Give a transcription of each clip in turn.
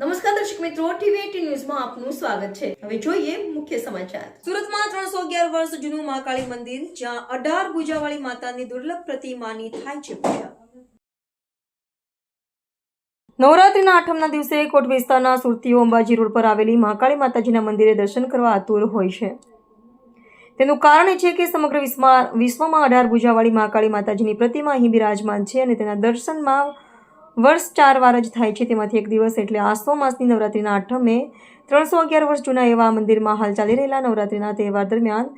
નમસ્કાર દર્શક મિત્રો ટીવી ન્યૂઝમાં આપનું સ્વાગત છે. હવે જોઈએ મુખ્ય સમાચાર. સુરતમાં ત્રણસો અગિયાર વર્ષ જૂનું મહાકાળી મંદિર જ્યાં અઢાર ભુજાવાળી માતાની દુર્લભ પ્રતિમાની થાય છે પૂજા. નવરાત્રીના આઠમના દિવસે કોટ વિસ્તારના સુરતીઓ અંબાજી રોડ પર આવેલી મહાકાળી માતાજીના મંદિરે દર્શન કરવા આતુર હોય છે. તેનું કારણ એ છે કે સમગ્ર વિશ્વમાં વિશ્વમાં અઢાર ભુજાવાળી મહાકાળી માતાજીની પ્રતિમા અહીં બિરાજમાન છે અને તેના દર્શનમાં વર્ષ ચાર વાર જ થાય છે તેમાંથી એક દિવસ એટલે આસો માસની નવરાત્રિના આઠમે ત્રણસો અગિયાર વર્ષ જૂના એવા મંદિરમાં હાલ ચાલી રહેલા નવરાત્રિના તહેવાર દરમિયાન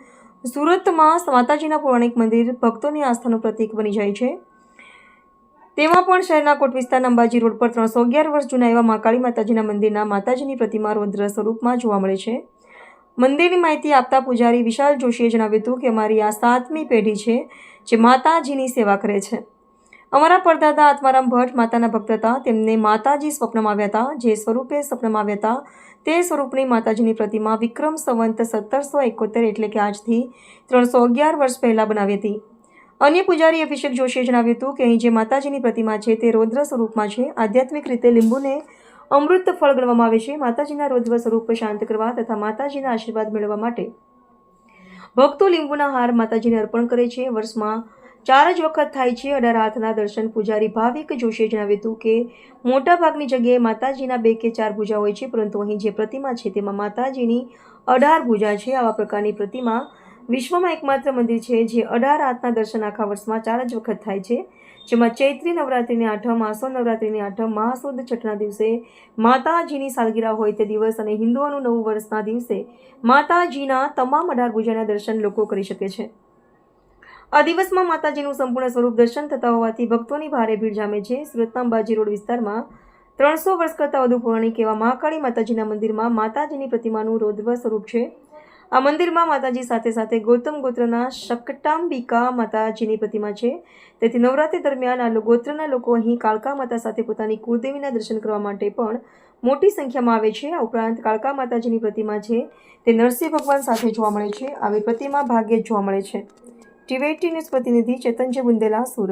સુરતમાં માતાજીના પૌરાણિક મંદિર ભક્તોની આસ્થાનું પ્રતીક બની જાય છે. તેમાં પણ શહેરના કોટ વિસ્તારના અંબાજી રોડ પર ત્રણસો અગિયાર વર્ષ જૂના એવા મહાકાળી માતાજીના મંદિરના માતાજીની પ્રતિમા રૌદ્ર સ્વરૂપમાં જોવા મળે છે. મંદિરની માહિતી આપતા પૂજારી વિશાલ જોશીએ જણાવ્યું હતું કે અમારી આ સાતમી પેઢી છે જે માતાજીની સેવા કરે છે. અમારા પરદાદા આત્મારામ ભટ્ટ, માતાના ભક્ત હતા તેમને માતાજી સ્વપ્નમાં આવ્યા હતા, જે સ્વરૂપે સ્વપ્નમાં આવ્યા હતા, તે સ્વરૂપની માતાજીની પ્રતિમા વિક્રમ સંવંત સત્તરસો એકોતેર એટલે કે આજથી ત્રણસો અગિયાર વર્ષ પહેલાં બનાવી હતી. અન્ય પૂજારી અભિષેક જોશીએ જણાવ્યું હતું કે અહીં જે માતાજીની પ્રતિમા છે તે રૌદ્ર સ્વરૂપમાં છે. આધ્યાત્મિક રીતે લીંબુને અમૃત ફળ ગણવામાં આવે છે. માતાજીના રૌદ્ર સ્વરૂપ શાંત કરવા તથા માતાજીના આશીર્વાદ મેળવવા માટે ભક્તો લીંબુના હાર માતાજીને અર્પણ કરે છે. વર્ષમાં ચાર જ વખત થાય છે અઢાર હાથના દર્શન પૂજારી ભાવિક જોશીએ જણાવ્યું હતું કે મોટાભાગની જગ્યાએ માતાજીના બે કે ચાર ભૂજા હોય છે, પરંતુ અહીં જે પ્રતિમા છે તેમાં માતાજીની અઢાર ભૂજા છે. આવા પ્રકારની પ્રતિમા વિશ્વમાં એકમાત્ર મંદિર છે જે અઢાર હાથના દર્શન આખા વર્ષમાં ચાર જ વખત થાય છે. જેમાં ચૈત્રી નવરાત્રિની આઠમ, આસો નવરાત્રિની આઠમ, મહાસુદ છઠના દિવસે માતાજીની સાલગીરા હોય તે દિવસ અને હિન્દુઓનું નવું વર્ષના દિવસે માતાજીના તમામ અઢાર ભૂજાના દર્શન લોકો કરી શકે છે. આ દિવસમાં માતાજીનું સંપૂર્ણ સ્વરૂપ દર્શન થતા હોવાથી ભક્તોની ભારે ભીડ જામે છે. સુરતના અંબાજી રોડ વિસ્તારમાં ત્રણસો વર્ષ કરતાં વધુ પુરાણી એવા મહાકાળી માતાજીના મંદિરમાં માતાજીની પ્રતિમાનું રૌદ્ર સ્વરૂપ છે. આ મંદિરમાં માતાજી સાથે સાથે ગૌતમ ગોત્રના શકટાંબિકા માતાજીની પ્રતિમા છે. તેથી નવરાત્રિ દરમિયાન આ ગોત્રના લોકો અહીં કાળકા માતા સાથે પોતાની કુળદેવીના દર્શન કરવા માટે પણ મોટી સંખ્યામાં આવે છે. આ ઉપરાંત કાળકા માતાજીની પ્રતિમા છે. તે નરસિંહ ભગવાન સાથે જોવા મળે છે. આવી પ્રતિમા ભાગ્યે જ જોવા મળે છે. ટીવીટી ન્યૂઝ પ્રતિનિધિ ચેતનજી બુંદેલા સુરત.